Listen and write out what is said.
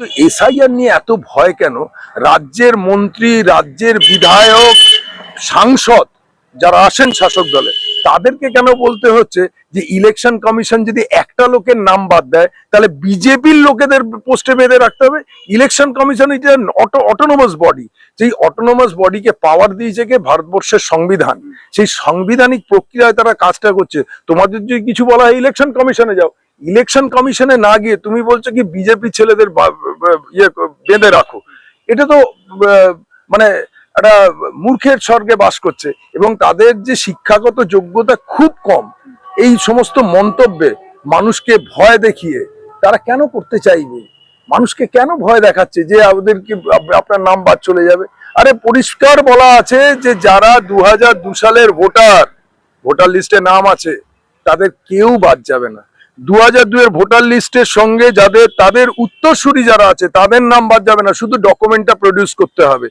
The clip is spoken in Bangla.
তো এসআইআর নিয়ে এত ভয় কেন? রাজ্যের মন্ত্রী, রাজ্যের বিধায়ক, সাংসদ যারা আসেন শাসক দলে, তাদেরকে কেন বলতে হচ্ছে যে ইলেকশন কমিশন যদি একটা লোকের নাম বাদ দেয়, তাহলে বিজেপির লোকেদের পোস্টে বেঁধে রাখতে হবে? ইলেকশন কমিশন এটা অটোনোমাস বডি যেই অটোনোমাস বডিকে পাওয়ার দিয়েছে কে? ভারতবর্ষের সংবিধান। সেই সাংবিধানিক প্রক্রিয়ায় তারা কাজটা করছে। তোমাদের যদি কিছু বলা হয় ইলেকশন কমিশনে যাও ইলেকশন কমিশনে না গিয়ে তুমি বলছো কি বিজেপি ছেলেদের ইয়ে বেঁধে রাখো। এটা তো মানে একটা মূর্খের স্বর্গে বাস করছে এবং তাদের যে শিক্ষাগত যোগ্যতা খুব কম, এই সমস্ত মন্তব্যে মানুষকে ভয় দেখিয়ে তারা কেন করতে চাইবে? মানুষকে কেন ভয় দেখাচ্ছে যে আপ- আপনার নাম বাদ চলে যাবে? আরে পরিষ্কার বলা আছে যে যারা দু সালের ভোটার ভোটার লিস্টে নাম আছে, তাদের কেউ বাদ যাবে না। দু হাজার দুয়ের ভোটার লিস্টের সঙ্গে যাদের, তাদের উত্তরসূরি যারা আছে, তাদের নাম বাদ যাবে না, শুধু ডকুমেন্টটা প্রডিউস করতে হবে।